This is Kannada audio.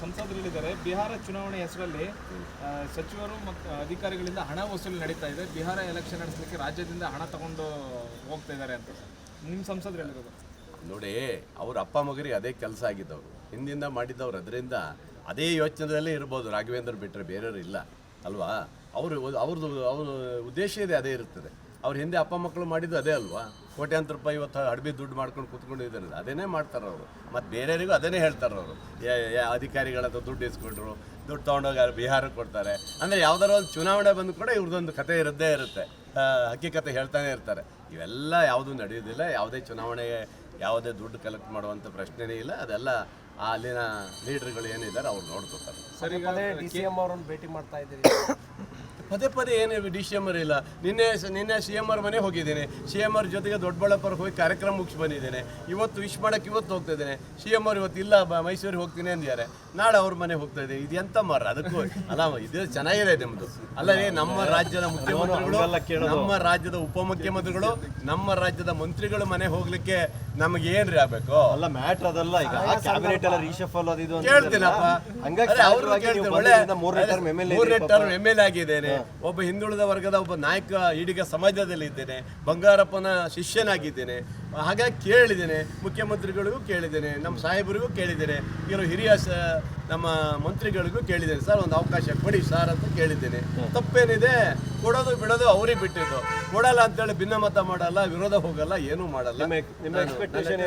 ಸಂಸದರು ಹೇಳಿದ್ದಾರೆ, ಬಿಹಾರ ಚುನಾವಣೆ ಹೆಸರಲ್ಲಿ ಸಚಿವರು ಮತ್ತು ಅಧಿಕಾರಿಗಳಿಂದ ಹಣ ವಸೂಲಿ ನಡೀತಾ ಇದೆ. ಬಿಹಾರ ಎಲೆಕ್ಷನ್ ನಡೆಸಲಿಕ್ಕೆ ರಾಜ್ಯದಿಂದ ಹಣ ತಗೊಂಡು ಹೋಗ್ತಾ ಇದ್ದಾರೆ ಅಂತ ನಿಮ್ಮ ಸಂಸದರು ಹೇಳಿರೋದು? ನೋಡಿ, ಅವ್ರ ಅಪ್ಪ ಮಗರಿಗೆ ಅದೇ ಕೆಲಸ ಆಗಿದ್ದವರು. ಹಿಂದಿಂದ ಮಾಡಿದ್ದವ್ರು, ಅದರಿಂದ ಅದೇ ಯೋಚನೆದಲ್ಲೇ ಇರ್ಬೋದು. ರಾಘವೇಂದ್ರ ಬಿಟ್ಟರೆ ಬೇರೆಯವರು ಇಲ್ಲ, ಅಲ್ವಾ? ಅವರು ಅವ್ರದ್ದು ಅವ್ರ ಉದ್ದೇಶ ಇದೆ, ಅದೇ ಇರುತ್ತದೆ ಅವ್ರ ಹಿಂದೆ ಅಪ್ಪ ಮಕ್ಕಳು ಮಾಡಿದ್ದು ಅದೇ ಅಲ್ವಾ? ಕೋಟ್ಯಾಂತರ ರೂಪಾಯಿ ಇವತ್ತು ಅಡಬಿ ದುಡ್ಡು ಮಾಡ್ಕೊಂಡು ಕೂತ್ಕೊಂಡಿದ್ದಾರೆ. ಅದೇನೇ ಮಾಡ್ತಾರೆ ಅವರು. ಮತ್ತು ಬೇರೆಯವರಿಗೂ ಅದನ್ನೇ ಹೇಳ್ತಾರೆ ಅವರು. ಅಧಿಕಾರಿಗಳ ಹತ್ರ ದುಡ್ಡು ಇಸ್ಕೊಂಡ್ರು ದುಡ್ಡು ತೊಗೊಂಡೋಗಿ ಬಿಹಾರಕ್ಕೆ ಕೊಡ್ತಾರೆ. ಅಂದರೆ ಯಾವ್ದಾರ ಒಂದು ಚುನಾವಣೆ ಬಂದು ಕೂಡ ಇವ್ರದ್ದೊಂದು ಕತೆ ಇರದ್ದೇ ಇರುತ್ತೆ. ಹಕ್ಕಿಕತೆ ಹೇಳ್ತಾನೆ ಇರ್ತಾರೆ. ಇವೆಲ್ಲ ಯಾವುದೂ ನಡೆಯೋದಿಲ್ಲ. ಯಾವುದೇ ಚುನಾವಣೆಗೆ ಯಾವುದೇ ದುಡ್ಡು ಕಲೆಕ್ಟ್ ಮಾಡುವಂಥ ಪ್ರಶ್ನೆನೇ ಇಲ್ಲ. ಅದೆಲ್ಲ ಆ ಅಲ್ಲಿನ ಲೀಡರ್ಗಳು ಏನಿದ್ದಾರೆ ಅವ್ರು ನೋಡ್ಕೊತಾರೆ. ಸರಿ ಡಿ ಸಿ ಎಂ ಅವರನ್ನು ಭೇಟಿ ಮಾಡ್ತಾ ಇದ್ದೀರಿ ಪದೇ ಪದೇ ಏನು ಡಿ ಸಿ ಎಂ ಇಲ್ಲ ನಿನ್ನೆ ನಿನ್ನೆ ಸಿ ಎಂ ಆರ್ ಮನೆ ಹೋಗಿದ್ದೇನೆ. ಸಿ ಎಂ ಅವ್ರ ಜೊತೆಗೆ ದೊಡ್ಡಬಳ್ಳಾಪುರಕ್ಕೆ ಹೋಗಿ ಕಾರ್ಯಕ್ರಮ ಮುಗಿಸಿ ಬಂದಿದ್ದೇನೆ. ಇವತ್ತು ವಿಶ್ ಮಾಡೋಕ್ಕೆ ಇವತ್ತು ಹೋಗ್ತಾ ಇದ್ದೇನೆ. ಸಿ ಎಂ ಆರ್ ಇವತ್ತು ಇಲ್ಲ ಬ- ಮೈಸೂರಿಗೆ ಹೋಗ್ತೀನಿ ಅಂದಿದ್ದಾರೆ. ನಾಳೆ ಅವ್ರ ಮನೆ ಹೋಗ್ತಾ ಇದ್ದೀನಿ ಇದು ಎಂತ ಮಾರ ಅದಕ್ಕೂ ಅಲ್ಲ ಇದು ಚೆನ್ನಾಗಿದೆ ನಿಮ್ಮದು ಅಲ್ಲೇ ನಮ್ಮ ರಾಜ್ಯದ ಮುಖ್ಯಮಂತ್ರಿಗಳು ನಮ್ಮ ರಾಜ್ಯದ ಉಪಮುಖ್ಯಮಂತ್ರಿಗಳು ನಮ್ಮ ರಾಜ್ಯದ ಮಂತ್ರಿಗಳು ಮನೆ ಹೋಗ್ಲಿಕ್ಕೆ ನಮಗೆ ಏನ್ರಿ ಆಗ್ಬೇಕು? ಅಲ್ಲ ಮ್ಯಾಟ್ರ್ ಅದಲ್ಲ ಈಗ. ಕ್ಯಾಬಿನೆಟ್ ಎಲ್ಲ ರೀಶಫಲ್ ಅದು ಇದು ಅಂತ ಕೇಳ್ತೀನಪ್ಪ. ಹಂಗಾಗಿ. ಒಳ್ಳೆ ಮೂರನೇ ಟರ್ಮ್ ಎಂ ಎಲ್ ಎ ಆಗಿದ್ದೇನೆ. ಒಬ್ಬ ಹಿಂದುಳಿದ ವರ್ಗದ ಒಬ್ಬ ನಾಯಕ ಈಡಿಗ ಸಮಾಜದಲ್ಲಿ ಇದ್ದೇನೆ ಬಂಗಾರಪ್ಪನ ಶಿಷ್ಯನಾಗಿದ್ದೇನೆ ಹಾಗಾಗಿ ಕೇಳಿದ್ದೇನೆ ಮುಖ್ಯಮಂತ್ರಿಗಳಿಗೂ ಕೇಳಿದ್ದೇನೆ ನಮ್ಮ ಸಾಹೇಬರಿಗೂ ಕೇಳಿದ್ದೇನೆ ಇರೋ ಹಿರಿಯ ನಮ್ಮ ಮಂತ್ರಿಗಳಿಗೂ ಕೇಳಿದ್ದೇನೆ. ಸರ್ ಒಂದು ಅವಕಾಶ ಕೊಡಿ ಸರ್ ಅಂತ ಕೇಳಿದ್ದೇನೆ. ತಪ್ಪೇನಿದೆ ಕೊಡೋದು ಬಿಡೋದು ಅವರಿಗೆ ಬಿಟ್ಟಿದ್ದು. ಕೊಡಲ್ಲ ಅಂತೇಳಿ ಭಿನ್ನಮತ ಮಾಡಲ್ಲ ವಿರೋಧ ಹೋಗಲ್ಲ ಏನೂ ಮಾಡಲ್ಲ.